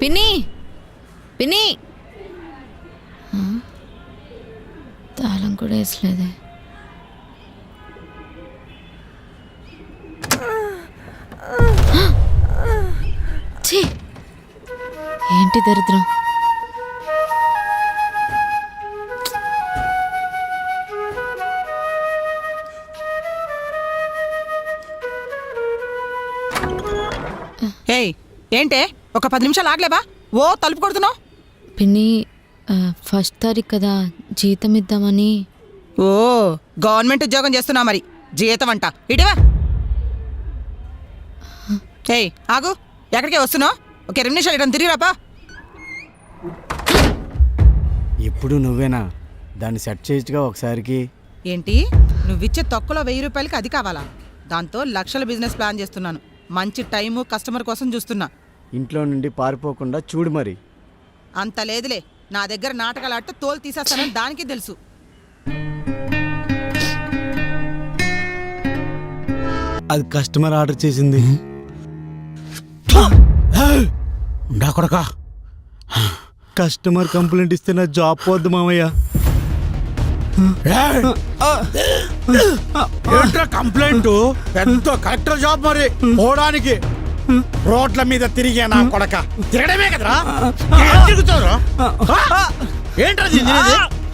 పిన్ని! పిన్ని! తాళం కూడా వేసలేదే. ఛీ! ఏంటి దరిద్రం? ఏయ్ ఏంటే? ఒక పది నిమిషాలు ఆగలేవా? ఓ తలుపు కొడుతున్నావు? పిన్ని ఆ, ఫస్ట్ తారీఖు కదా జీతం ఇద్దామని. ఓ గవర్నమెంట్ ఉద్యోగం చేస్తున్నావు మరి. జీతం అంట. ఇటువా ఏయ్ ఆగు. ఎక్కడికి వస్తున్నావు? ఒక ఇరవై నిమిషాలు ఇటం తిరిగి రాపా. ఇప్పుడు నువ్వేనా? దాన్ని సెట్ చేయొచ్చుగా ఒకసారికి. ఏంటి? నువ్విచ్చే తొక్కలో వెయ్యి రూపాయలకి అది కావాలా? దాంతో లక్షల బిజినెస్ ప్లాన్ చేస్తున్నాను. మంచి టైము కస్టమర్ కోసం చూస్తున్నా. ఇంట్లో నుండి పారిపోకుండా చూడు మరి. అంత లేదులే. నా దగ్గర నాటకాలు ఆడితే తోలు తీసేస్తానని దానికి తెలుసు. అది కస్టమర్ ఆర్డర్ చేసింది. ఉండా కొడకా. కస్టమర్ కంప్లైంట్ ఇస్తే నా జాబ్ పోద్దు మామయ్య. కంప్లైంట్? పెద్ద కలెక్టర్ జాబ్ మరి? పోవడానికి. రోడ్ల మీద తిరిగే నా కొడక. తిరగడమే కదరా? ఏంట్రా?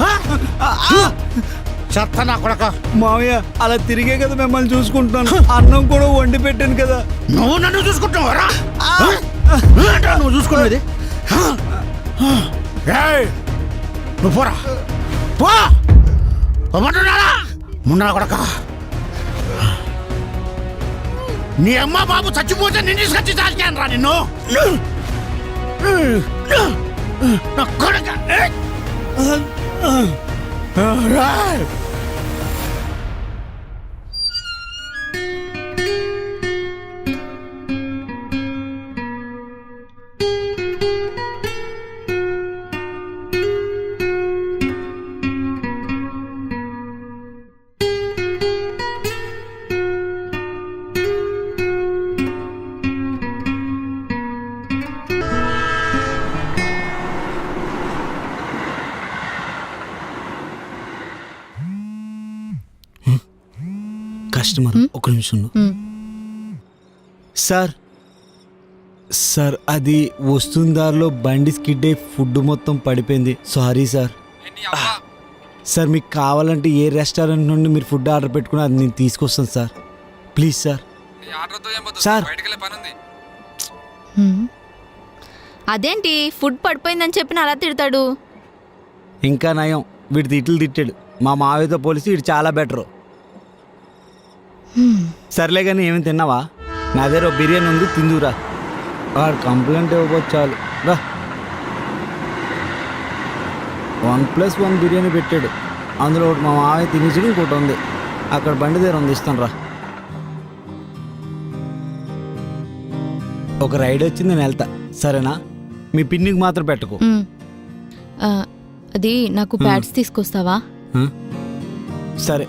ఆ? చెత్త నా కొడక. మామయ్య అలా తిరిగే కదా మిమ్మల్ని చూసుకుంటున్నాను. అన్నం కూడా వండి పెట్టాను కదా. నువ్వు నన్ను చూసుకుంటున్నావరా ఏంట్రా నువ్వు చూసుకునేది నువ్వు పోరా. పో. మున్నా కొడక. నీ అమ్మ బాబు చచ్చిపోతే నిన్ను తీసుకొచ్చి చాచాను రా నిన్ను. నా. రా. కస్టమర్ ఒక నిమిషం. సార్ సార్ అది వస్తున్న దారిలో బండి స్కిడ్ అయి ఫుడ్ మొత్తం పడిపోయింది. Sorry sir. సార్ మీకు కావాలంటే ఏ రెస్టారెంట్ నుండి మీరు ఫుడ్ ఆర్డర్ పెట్టుకుని అది నేను తీసుకొస్తాను సార్. Please sir? సార్. అదేంటి? ఫుడ్ పడిపోయిందని చెప్పిన అలా తిడతాడు. ఇంకా నయం. వీడు తిట్లు తిట్టాడు. మా మావయ్యతో పోలిసి వీడు చాలా బెటరు. సర్లే కానీ ఏమి తిన్నావా? నా దగ్గర బిర్యానీ ఉంది తిందురా వాడు కంప్లైంట్ ఇవ్వకపోతే చాలు. రా. వన్ ప్లస్ వన్ బిర్యానీ పెట్టాడు. అందులో ఒకటి మా మావయ్య తినేసి ఇంకోటి ఉంది. అక్కడ బండి దగ్గర ఉంది ఇస్తాను రా. ఒక రైడ్ వచ్చింది నేను వెళ్తా. సరేనా? మీ పిన్నికి మాత్రం పెట్టుకో. అది నాకు ప్యాడ్స్ తీసుకొస్తావా? సరే.